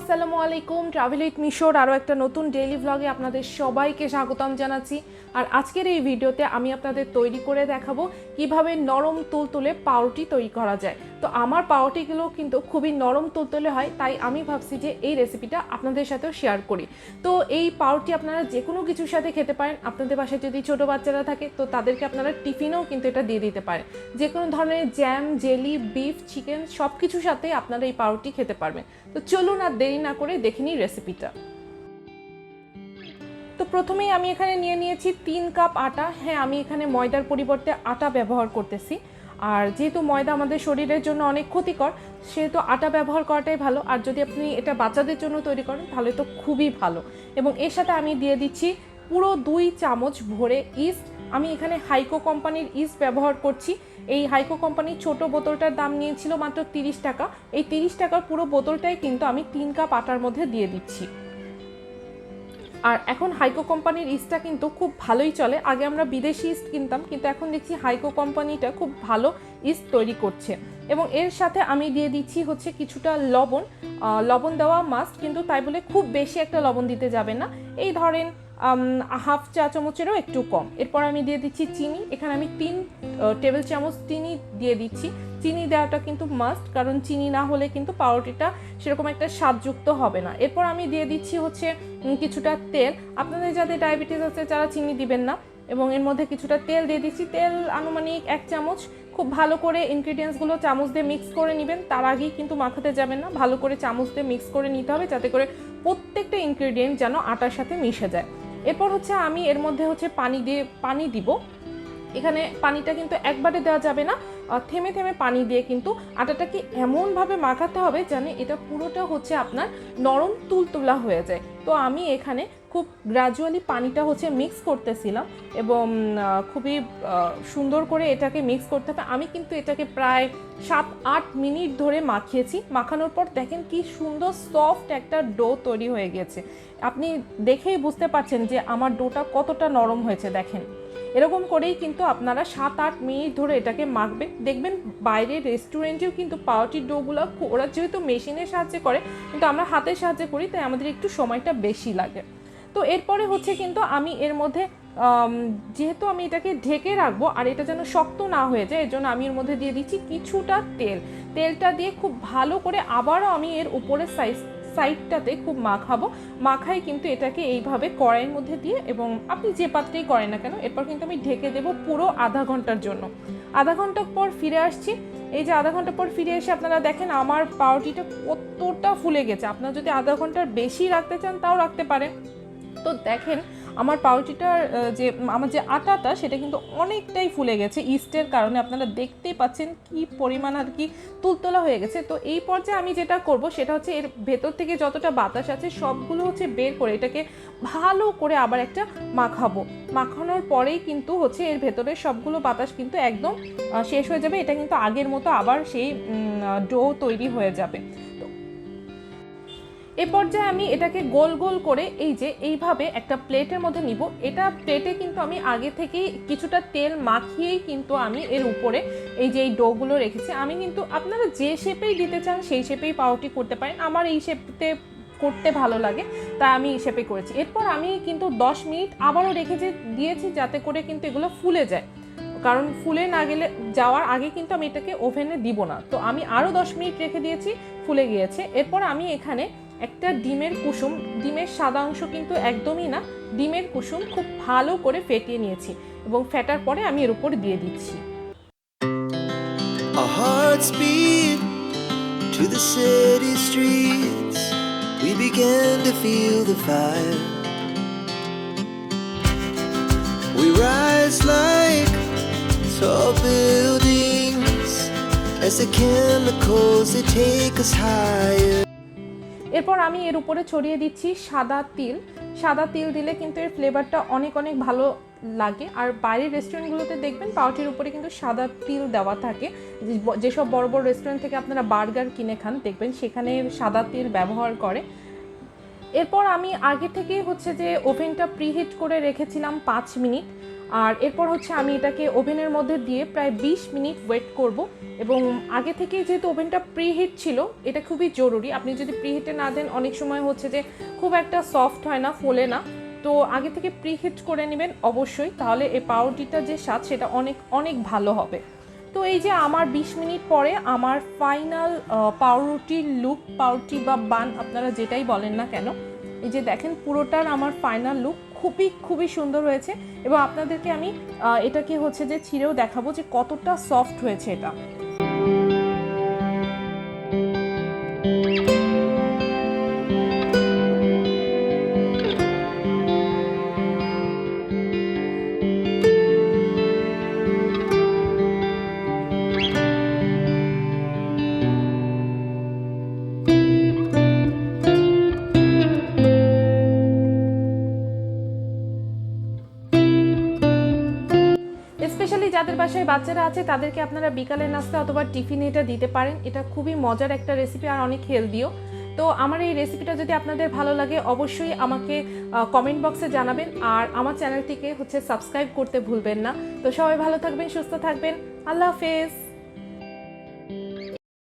আসসালামু আলাইকুম। Travel with মিশোর আরও একটা নতুন ডেইলি ভ্লগে আপনাদের সবাইকে স্বাগতম জানাচ্ছি। আর আজকের এই ভিডিওতে আমি আপনাদের তৈরি করে দেখাবো কীভাবে নরম তুলতুলে পাউরুটি তৈরি করা যায়। তো আমার পাউরুটিগুলো কিন্তু খুবই নরম তুলতুলে হয়, তাই আমি ভাবছি যে এই রেসিপিটা আপনাদের সাথেও শেয়ার করি। তো এই পাউরুটি আপনারা যে কোনো কিছুর সাথে খেতে পারেন। আপনাদের বাসায় যদি ছোট বাচ্চারা থাকে, তো তাদেরকে আপনারা টিফিনেও কিন্তু এটা দিয়ে দিতে পারেন। যে কোনো ধরনের জ্যাম জেলি বিফ চিকেন সব কিছুর সাথে আপনারা এই পাউরুটি খেতে পারবেন। তো চলুন আর দেরি না করে দেখে নিই রেসিপিটা তো প্রথমেই আমি এখানে নিয়ে নিয়েছি তিন কাপ আটা। হ্যাঁ আমি এখানে ময়দার পরিবর্তে আটা ব্যবহার করতেছি। আর যেহেতু ময়দা আমাদের শরীরের জন্য অনেক ক্ষতিকর, সেহেতু আটা ব্যবহার করাটাই ভালো। আর যদি আপনি এটা বাচ্চাদের জন্য তৈরি করেন, তাহলে তো খুবই ভালো। এবং এর সাথে আমি দিয়ে দিচ্ছি পুরো দুই চামচ ভরে ইস্ট আমি এখানে হাইকো কোম্পানির ইস্ট ব্যবহার করছি। এই হাইকো কোম্পানির ছোট বোতলটার দাম নিয়েছিল মাত্র তিরিশ টাকা। এই তিরিশ টাকার পুরো বোতলটাই কিন্তু আমি তিন কাপ আটার মধ্যে দিয়ে দিচ্ছি। আর এখন হাইকো কোম্পানির ইস্টটা কিন্তু খুব ভালোই চলে। আগে আমরা বিদেশি ইস্ট কিনতাম, কিন্তু এখন দেখছি হাইকো কোম্পানিটা খুব ভালো ইস্ট তৈরি করছে। এবং এর সাথে আমি দিয়ে দিচ্ছি হচ্ছে কিছুটা লবণ। লবণ দেওয়া মাস্ট, কিন্তু তাই বলে খুব বেশি একটা লবণ দিতে যাবে না। এই ধরেন হাফ চা চামচেরও একটু কম। এরপর আমি দিয়ে দিচ্ছি চিনি। এখানে আমি তিন টেবিল চামচ চিনি দিয়ে দিচ্ছি। চিনি দেওয়াটা কিন্তু মাস্ট কারণ চিনি না হলে কিন্তু পাউরুটিটা সেরকম একটা স্বাদযুক্ত হবে না। এরপর আমি দিয়ে দিচ্ছি হচ্ছে কিছুটা তেল। আপনাদের যাদের ডায়াবেটিস আছে, যারা চিনি দিবেন না, এবং এর মধ্যে কিছুটা তেল দিয়ে দিচ্ছি। তেল আনুমানিক এক চামচ। খুব ভালো করে ইনগ্রিডিয়েন্টসগুলো চামচ দিয়ে মিক্স করে নেবেন। তার আগেই কিন্তু মাখাতে যাবেন না। ভালো করে চামচ দিয়ে মিক্স করে নিতে হবে, যাতে করে প্রত্যেকটা ইনগ্রিডিয়েন্ট যেন আটার সাথে মিশে যায়। এরপর হচ্ছে আমি এর মধ্যে হচ্ছে পানি দিয়ে পানি দিব। এখানে পানিটা কিন্তু একবারে দেওয়া যাবে না। থেমে থেমে পানি দিয়ে কিন্তু আটাটাকে এমনভাবে মাখাতে হবে যেন এটা পুরোটা হচ্ছে আপনার নরম তুলতুলা হয়ে যায়। তো আমি এখানে খুব গ্রাজুয়ালি পানিটা হচ্ছে মিক্স করতেছিলাম এবং খুবই সুন্দর করে এটাকে মিক্স করতে হবে। আমি কিন্তু এটাকে প্রায় সাত, আট মিনিট ধরে মাখিয়েছি। মাখানোর পর দেখেন কি সুন্দর সফট একটা ডো তৈরি হয়ে গেছে। আপনি দেখেই বুঝতে পারছেন যে আমার ডোটা কতটা নরম হয়েছে, দেখেন। এরকম করেই কিন্তু আপনারা সাত, আট মিনিট ধরে এটাকে মাখবেন দেখবেন বাইরে রেস্টুরেন্টেও কিন্তু পাউরুটির ডোগুলো ওরা যেহেতু মেশিনের সাহায্যে করে, কিন্তু আমরা হাতের সাহায্যে করি, তাই আমাদের একটু সময়টা বেশি লাগে। তো এরপরে হচ্ছে কিন্তু আমি এর মধ্যে যেহেতু আমি এটাকে ঢেকে রাখব আর এটা যেন শক্ত না হয়ে যায়, এর জন্য আমি এর মধ্যে দিয়ে দিচ্ছি কিছুটা তেল। তেলটা দিয়ে খুব ভালো করে আবারও আমি এর উপরের সাইজ, সাইডটাতে খুব মাখাবো। মাখাই কিন্তু এটাকে এইভাবে কড়াইয়ের মধ্যে দিয়ে এবং আপনি যে পাত্রেই করেন না কেন, এরপর কিন্তু আমি ঢেকে দেব পুরো আধা ঘণ্টার জন্য। আধা ঘণ্টা পর ফিরে আসছি। এই যে আধা ঘণ্টা পর ফিরে এসে আপনারা দেখেন আমার পাউরুটিটা কতটা ফুলে গেছে। আপনারা যদি আধা ঘণ্টার বেশি রাখতে চান, তাও রাখতে পারেন। তো দেখেন, আমার পাউরুটিটার যে, আমার যে আটাটা, সেটা কিন্তু অনেকটাই ফুলে গেছে। ইস্টের কারণে আপনারা দেখতেই পাচ্ছেন কি পরিমাণ আর কি তুলতলা হয়ে গেছে। তো এই পর্যায়ে আমি যেটা করব, সেটা হচ্ছে এর ভেতর থেকে যতটা বাতাস আছে, সবগুলো হচ্ছে বের করে এটাকে ভালো করে আবার একটা মাখাবো। মাখানোর পরেই কিন্তু হচ্ছে এর ভেতরের সবগুলো বাতাস কিন্তু একদম শেষ হয়ে যাবে। এটা কিন্তু আগের মতো আবার সেই ডো তৈরি হয়ে যাবে। এ পর্যায়ে আমি এটাকে গোল গোল করে এই যে এইভাবে একটা প্লেটের মধ্যে নিব। এটা প্লেটে কিন্তু আমি আগে থেকেই কিছুটা তেল মাখিয়েই কিন্তু আমি এর উপরে এই যে এই ডোগুলো রেখেছি। আমি কিন্তু আপনারা যে শেপেই দিতে চান সেই শেপেই পাউটি করতে পারেন। আমার এই শেপতে করতে ভালো লাগে তাই আমি এই শেপে করেছি। এরপর আমি কিন্তু দশ মিনিট আবারও রেখে দিয়েছি যাতে করে কিন্তু এগুলো ফুলে যায়। কারণ ফুলে না গেলে, যাওয়ার আগে কিন্তু আমি এটাকে ওভেনে দিব না। তো আমি আরও দশ মিনিট রেখে দিয়েছি, ফুলে গিয়েছে। এরপর আমি এখানে একটা ডিমের কুসুম ডিমের সাদা অংশ কিন্তু একদমই না ডিমের কুসুম খুব ভালো করে ফেটিয়ে নিয়েছি এবং ফেটার পরে আমি এর উপর দিয়ে দিচ্ছি As the chemicals, they take us higher. এরপর আমি এর উপরে ছড়িয়ে দিচ্ছি সাদা তিল। সাদা তিল দিলে কিন্তু এর ফ্লেভারটা অনেক অনেক ভালো লাগে। আর বাইরের রেস্টুরেন্টগুলোতে দেখবেন পাউটির উপরে কিন্তু সাদা তিল দেওয়া থাকে। যেসব বড় বড় রেস্টুরেন্ট থেকে আপনারা বার্গার কিনে খান, দেখবেন সেখানে সাদা তিল ব্যবহার করে। এরপর আমি আগে থেকেই হচ্ছে যে ওভেনটা প্রিহিট করে রেখেছিলাম পাঁচ মিনিট। আর এরপর হচ্ছে আমি এটাকে ওভেনের মধ্যে দিয়ে প্রায় বিশ মিনিট ওয়েট করব এবং আগে থেকে যেহেতু ওভেনটা প্রিহিট ছিল, এটা খুবই জরুরি। আপনি যদি প্রিহিটে না দেন, অনেক সময় হচ্ছে যে খুব একটা সফট হয় না, ফোলে না। তো আগে থেকে প্রিহিট করে নেবেন অবশ্যই, তাহলে এই পাউরুটিটার যে স্বাদ, সেটা অনেক অনেক ভালো হবে। তো এই যে আমার 20 মিনিট পরে আমার ফাইনাল পাউরুটির লুক, পাউরুটি বা বান, আপনারা যেটাই বলেন না কেন এই যে দেখেন, পুরোটার আমার ফাইনাল লুক খুবই খুবই সুন্দর হয়েছে এবং আপনাদেরকে আমি এটাকে হচ্ছে যে ছিঁড়েও দেখাবো যে কতটা সফট হয়েছে এটা। স্পেশালি যাদের বাসায় বাচ্চারা আছে, তাদেরকে আপনারা বিকালের নাস্তা অথবা টিফিনে এটা দিতে পারেন। এটা খুবই মজার একটা রেসিপি আর অনেক হেলদিও তো আমার এই রেসিপিটা যদি আপনাদের ভালো লাগে, অবশ্যই আমাকে কমেন্ট বক্সে জানাবেন। আর আমার চ্যানেলটিকে হচ্ছে সাবস্ক্রাইব করতে ভুলবেন না। তো সবাই ভালো থাকবেন, সুস্থ থাকবেন। আল্লাহ হাফেজ।